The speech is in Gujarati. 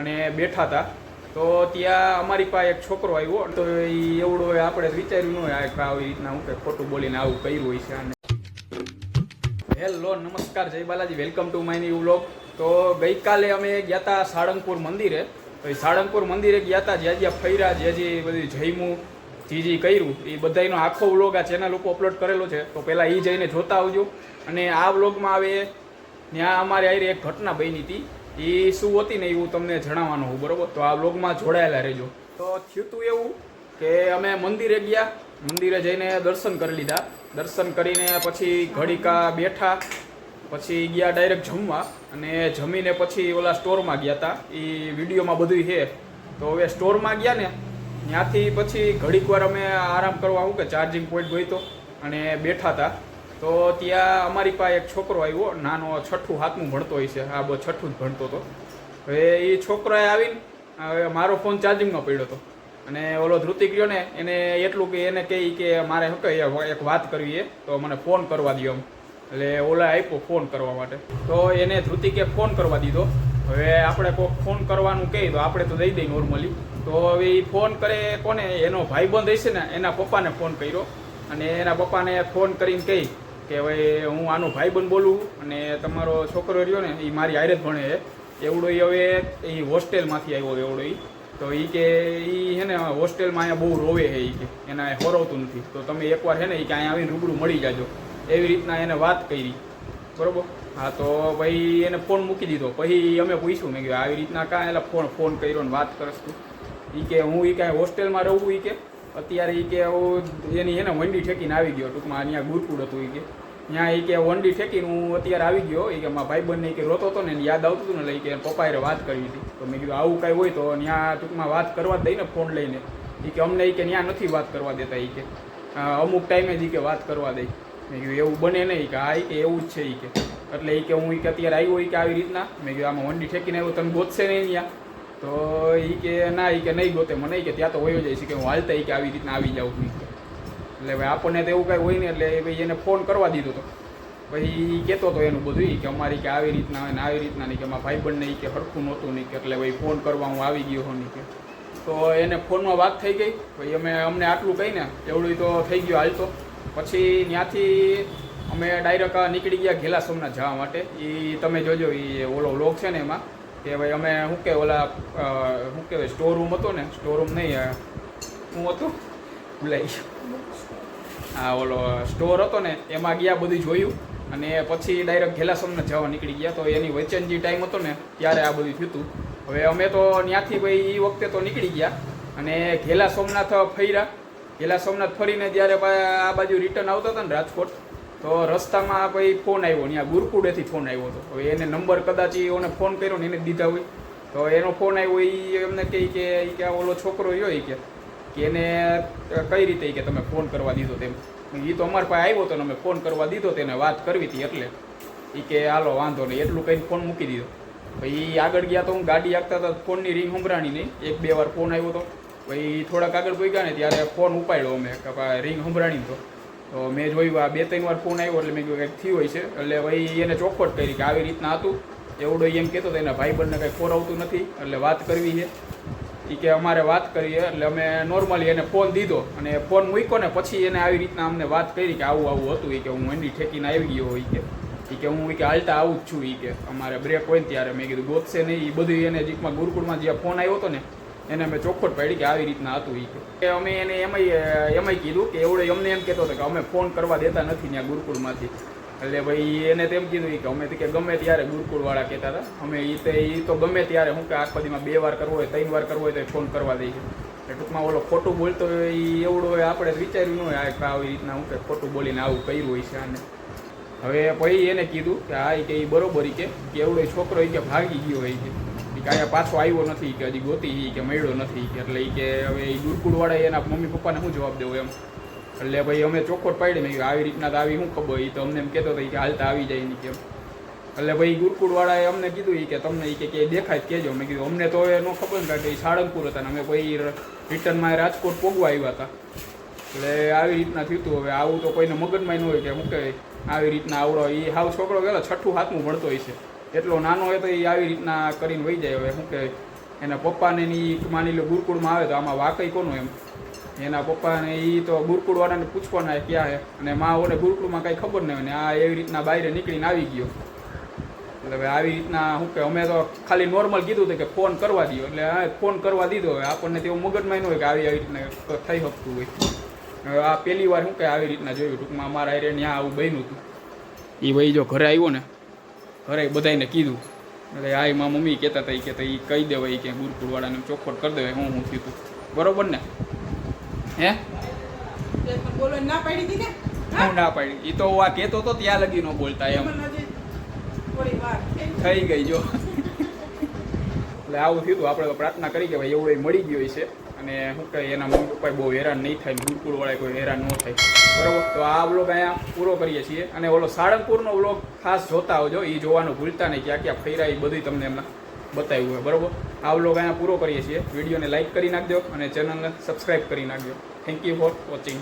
અને બેઠા હતા તો ત્યાં અમારી પાસે એક છોકરો આવ્યો. તો એ એવડો આપણે વિચાર્યું ન હોય આવી રીતના હું કે ખોટું બોલીને આવું કર્યું હોય છે અને હેલો, નમસ્કાર, જય Balaji. Welcome to my new vlog તો ગઈકાલે અમે ગયા હતા સાળંગપુર મંદિરે. તો એ સાળંગપુર મંદિરે ગયા હતા જ્યાં જ્યાં ફર્યા જે જે બધું જઈમું જે જે કર્યું, એ બધાનો આખો વ્લોગ આ ચેનલ ઉપર અપલોડ કરેલો છે. તો પહેલાં એ જઈને જોતા આવજો. અને આ વ્લોગમાં આવે, ત્યાં અમારે આવી એક ઘટના બની હતી એ શું હતી ને એવું તમને જણાવવાનું હું બરોબર? તો આ બ્લોગમાં જોડાયેલા રહેજો. તો થયું તું એવું કે અમે મંદિરે ગયા, મંદિરે જઈને દર્શન કરી લીધા. દર્શન કરીને પછી ઘડીકા બેઠા, પછી ગયા ડાયરેક્ટ જમવા અને જમીને પછી ઓલા સ્ટોરમાં ગયા હતા એ વિડીયોમાં બધું છે. તો હવે સ્ટોરમાં ગયા ને, ત્યાંથી પછી ઘડીક વાર અમે આરામ કરવા આવું કે ચાર્જિંગ પોઈન્ટ ગોઈતો અને બેઠા હતા તો ત્યાં અમારી પાસે એક છોકરો આવ્યો, નાનો છઠ્ઠું હાથનું ભણતો હોય છે, આ બહુ છઠ્ઠું જ ભણતો હતો. હવે એ છોકરાએ આવીને, હવે મારો ફોન ચાર્જિંગમાં પડ્યો હતો. અને ઓલો ધૃતિક રહ્યો ને, એને એટલું કે એને કહી કે મારે શું એક વાત કરવી એ તો મને ફોન કરવા દો એમ. એટલે ઓલા આપ્યો ફોન કરવા માટે. તો એને ધૃતિકે ફોન કરવા દીધો. હવે આપણે કોઈક ફોન કરવાનું કહે, તો આપણે તો દઈ દઈએ નોર્મલી તો હવે એ ફોન કરે કોને? એનો ભાઈબંધ હશે ને, એના પપ્પાને ફોન કર્યો. અને એના પપ્પાને ફોન કરીને કહી કે હવે હું આનો ભાઈબંધ બોલું અને તમારો છોકરો રહ્યો ને એ મારી હારે ભણે છે. એવડો એ હવે એ હોસ્ટેલમાંથી આવ્યો એવડો એ તો એ કે એ છે ને હોસ્ટેલમાં અહીંયા બહુ રોવે છે એ કે, એના હોરવતું નથી. તો તમે એકવાર છે ને એ કે અહીંયા આવીને રૂબરૂ મળી જાજો. એવી રીતના એને વાત કરી. બરોબર? હા, તો ભાઈ એને ફોન મૂકી દીધો. પછી અમે પૂછ્યું, મેં કીધું, આવી રીતના કાંઈ એટલે ફોન ફોન કર્યો ને વાત કરશું એ કે, હું એ કાંઈ હોસ્ટેલમાં રહું એ કે? અત્યારે એ કે એની એને વંડી ઠેકીને આવી ગયો ટૂંકમાં અહીંયા ગુરકુડ હતું એ કે ત્યાં એ કે વંડી ઠેકીને હું અત્યારે આવી ગયો એ કે મારા ભાઈબંધને કે રોતો હતો ને યાદ આવતું હતું ને એટલે કે પપ્પાએ વાત કરી હતી તો મેં કીધું આવું કાંઈ હોય તો ત્યાં ટૂંકમાં વાત કરવા જ દઈ ને ફોન લઈને એ કે અમને એ કે ત્યાં નથી વાત કરવા દેતા એ કે અમુક ટાઈમે જ ઈ કે વાત કરવા દઈ મેં કીધું એવું બને નહીં કે હા એ કે એવું જ છે એ કે એટલે એ કે હું એ કે અત્યારે આવ્યો એ કે આવી રીતના મેં કીધું આમાં વંડી ઠેકીને આવ્યો તમે ગોતશે નહીં ત્યાં તો એ કે ના એ કે નહીં ગોતે, મને કે ત્યાં તો હોય જાય છે કે હું હાલતા કે આવી રીતના આવી જાઉં. એટલે ભાઈ આપણને તો એવું કાંઈ હોય ને એટલે ભાઈ એને ફોન કરવા દીધો હતો પછી એ કહેતો હતો એનું બધું કે અમારી કે આવી રીતના હોય ને આવી રીતના નહીં કે મારા ભાઈબંધને એ કે હરખું નહોતું નહીં કે એટલે ભાઈ ફોન કરવા હું આવી ગયો હોઉં નહીં કે. તો એને ફોનમાં વાત થઈ ગઈ ભાઈ અમે, અમને આટલું કહીને એવડું તો થઈ ગયું હાલતો. પછી ત્યાંથી અમે ડાયરેક્ટ નીકળી ગયા ઘેલા સોમનાથ જવા માટે. એ તમે જોજો એ ઓલો વ્લોગ છે ને એમાં. કે ભાઈ અમે શું કે ઓલા શું કહેવાય સ્ટોર રૂમ હતો ને સ્ટોર રૂમ નહીં હું હતું? ભૂલાઈ. હા, ઓલો સ્ટોર હતો ને, એમાં ગયા બધું જોયું, અને પછી ડાયરેક્ટ ઘેલાસમને જવા નીકળી ગયા. તો એની વચન જે ટાઈમ હતો ને, ત્યારે આ બધું થયું હવે અમે તો ત્યાંથી ભાઈ એ વખતે તો નીકળી ગયા, અને ઘેલા સોમનાથ ફર્યા. ઘેલા સોમનાથ ફરીને જ્યારે આ બાજુ રિટર્ન આવતા હતા ને રાજકોટ તો રસ્તામાં પછી ફોન આવ્યો ત્યાં ગુરકુડેથી ફોન આવ્યો હતો. હવે એને નંબર કદાચ એને ફોન કર્યો ને એને દીધા હોય. તો એનો ફોન આવ્યો એ એમને કહે કે એ કે ઓલો છોકરો રહ્યો એ કે એને કઈ રીતે કે તમે ફોન કરવા દીધો તેમ. એ તો અમારી પાસે આવ્યો હતો ને અમે ફોન કરવા દીધો તેને વાત કરવી હતી એટલે. એ કે હાલો, વાંધો નહીં, એટલું કંઈ ફોન મૂકી દીધો. પછી આગળ ગયા તો હું ગાડી આપતા હતા ફોનની રિંગ સંભળાણી નહીં. એક, બે વાર ફોન આવ્યો હતો પછી થોડાક આગળ ગયા ને ત્યારે ફોન ઉપાડ્યો અમે, કે રિંગ સંભળાણી તો. તો મેં જોયું આ બે, ત્રણ વાર ફોન આવ્યો એટલે મેં કહ્યું કંઈક થયું હોય છે એટલે ભાઈ એને ચોખવટ કરી કે આવી રીતના હતું. એવડો એમ કહેતો હતો, એના ભાઈબંધને કંઈ ખોરાવતું નથી. એટલે વાત કરવી છે. એ કે અમારે વાત કરીએ. એટલે અમે નોર્મલી એને ફોન દીધો અને ફોન મૂક્યો ને પછી એને આવી રીતના અમને વાત કરી કે આવું આવું હતું. એ કે હું એની ઠેકીને આવી ગયો હોય કે. એ કે હું કે હાલતા આવું જ છું એ કે. અમારે બ્રેક હોય ને ત્યારે. મેં કીધું ગોતશે નહીં. એ બધું એને જીકમાં ગુરુકુળમાં જ્યાં ફોન આવ્યો હતો ને એને અમે ચોખ્ખો પાડી કે આવી રીતના હતું ઈ કે અમે એને એમાંય એમાંય કીધું કે એવડે અમને એમ કહેતો હતો કે અમે ફોન કરવા દેતા નથી ત્યાં ગુરુકુળમાંથી. એટલે ભાઈ એને તેમ કીધું કે અમે કે ગમે ત્યારે ગુરુકુળવાળા કહેતા હતા. અમે એ તો એ તો ગમે ત્યારે હું કે આખો દીમાં બે વાર કરવો હોય, ત્રણ વાર કરવો હોય તો ફોન કરવા દઈએ. એટલે ટૂંકમાં ઓલો ખોટું બોલતો હોય એ એવડું હોય, આપણે વિચાર્યું ન હોય આવી રીતના હું કે ખોટું બોલીને આવું કર્યું હોય છે આને. હવે પછી એને કીધું કે હા એ કે એ બરોબર કે એવડો છોકરો એ કે ભાગી ગયો હોય કે. કે પાછો આવ્યો નથી, કે હજી ગોતી કે મળ્યો નથી, એટલે એ કે હવે એ ગુરકુળવાળા એના મમ્મી પપ્પાને શું જવાબ દેવો એમ. એટલે ભાઈ અમે ચોખ્ખોટ પાડી મેં આવી રીતના તો આવી, શું ખબર? એ તો અમને એમ કહેતો હતો કે હાલતા આવી જાય નહીં કેમ. એટલે ભાઈ ગુરકુળવાળાએ અમને કીધું એ કે, તમને એ કે કે દેખાય કહેજો. મેં કીધું, અમને તો એનો ખબર ને, કારણ કે ઈ સાળંગપુર હતા ને અમે ભાઈ રિટર્નમાં રાજકોટ પોગવા આવ્યા હતા. એટલે આવી રીતના થયું હતું હવે, આવું તો કોઈને મગજમાં ન હોય કે શું કહેવાય. આવી રીતના આવડો એ હાવ છોકરો ગયેલો, છઠ્ઠું હાથમું ભણતો હોય છે. એટલો નાનો હોય તો એ આવી રીતના કરીને વહી જાય. હવે શું કે એના પપ્પાને એની માની લો ગુરુકુળમાં આવે તો આમાં વાકઈ કોનું એમ? એના પપ્પાને એ તો ગુરુકુળવાળાને પૂછવાના ક્યાં હે? અને મા ઓને ગુરુકુળમાં કાંઈ ખબર નહીં હોય ને આ એવી રીતના બહાર નીકળીને આવી ગયો. એટલે હવે આવી રીતના શું કે અમે તો ખાલી નોર્મલ કીધું હતું કે ફોન કરવા દો એટલે હા ફોન કરવા દીધો. હવે આપણને તેવું મગજમાં ન હોય કે આવી આવી રીતના થઈ શકતું હોય. હવે આ પહેલી વાર શું કે આવી રીતના જોયું. ટૂંકમાં અમારા એરિયાની આવું બન્યું હતું. એ ભાઈ જો ઘરે આવ્યો ને ઘરે બધાને કીધું. એટલે આ એમાં મમ્મી કહેતા હતા કે એ કહી દેવાય કે ગુરુકુળવાળાને ચોખવટ કરી દેવાય હું હું થયું હતું બરોબર ને? હે? બોલો ના પાડી દીધી હું? ના પાડી. એ તો હું આ કહેતો હતો ત્યાં લગી ન બોલતા એમ. થઈ ગઈ જો. એટલે આવું થયું, આપણે પ્રાર્થના કરી કે ભાઈ એવું એ મળી ગયું છે અને શું કહે એના મમ્મી પપ્પા બહુ હેરાન નહીં થાય ગુરુકુળ વાળા કોઈ હેરાન ન થાય. બરોબર? તો આ બ્લોગ અહીંયા પૂરો કરીએ છીએ. અને ઓલો સાળંગપુરનો બ્લોગ ખાસ જોતા આવજો એ જોવાનું ભૂલતા નહીં, ક્યાં ક્યાં ફૈરા એ બધું તમને એમના બતાવ્યું હોય, બરોબર? આ બ્લોગ અહીંયા પૂરો કરીએ છીએ. વિડીયોને લાઇક કરી નાખજો અને ચેનલને સબસ્ક્રાઈબ કરી નાખજો. Thank you for watching